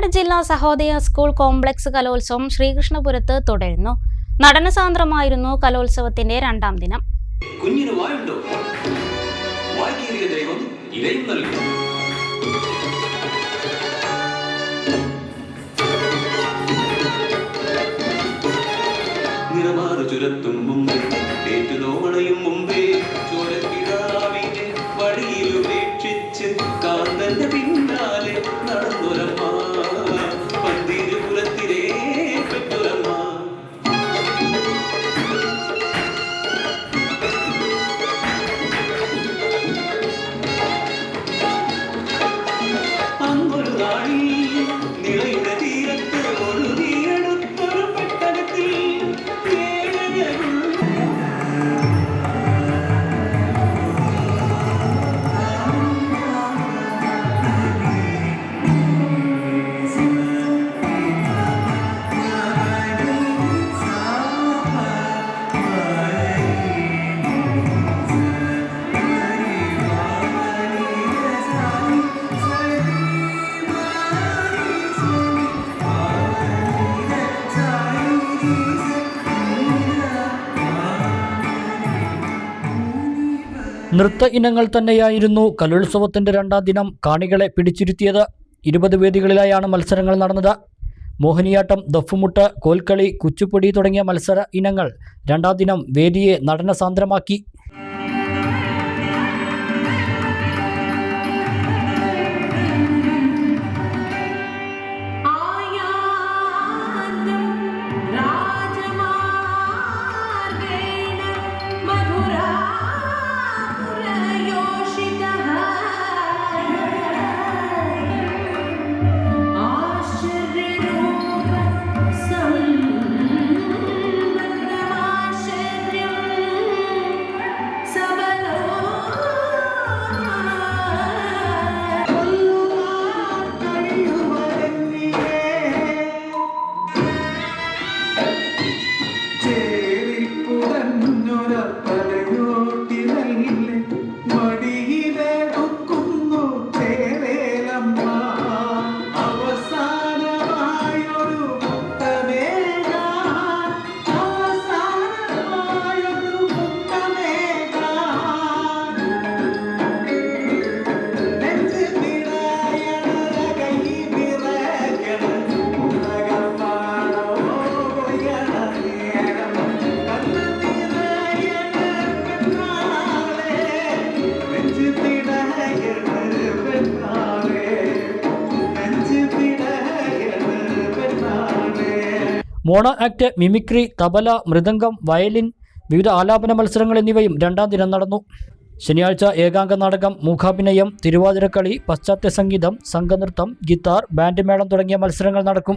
പാലക്കാട് ജില്ലാ Sahodaya school complex കലോത്സവം ശ്രീകൃഷ്ണപുരത്ത് തുടരുന്നു. നടനസാന്ദ്രമായിരുന്നു കലോത്സവത്തിന്റെ രണ്ടാം ദിനം. കുഞ്ഞിന് വായുണ്ടോ? ദൈവം പിന്നാലെ നൃത്ത ഇനങ്ങൾ തന്നെയായിരുന്നു കലോത്സവത്തിന്റെ രണ്ടാം ദിനം കാണികളെ പിടിച്ചിരുത്തിയത്. ഇരുപത് വേദികളിലായാണ് മത്സരങ്ങൾ നടന്നത്. മോഹിനിയാട്ടം ദഫുമുട്ട് കോൽക്കളി കുച്ചുപ്പൊടി തുടങ്ങിയ മത്സര ഇനങ്ങൾ രണ്ടാം ദിനം വേദിയെ നടനസാന്ദ്രമാക്കി. Mono act mimicry tabla mridangam violin വിവിധ ആലാപന മത്സരങ്ങൾ എന്നിവയും രണ്ടാം ദിനം നടന്നു. ശനിയാഴ്ച ഏകാംഗ നാടകം മൂഖാഭിനയം തിരുവാതിരക്കളി പശ്ചാത്തല സംഗീതം സംഘനൃത്തം ഗിത്താർ ബാൻഡ് മേളം തുടങ്ങിയ മത്സരങ്ങൾ നടക്കും.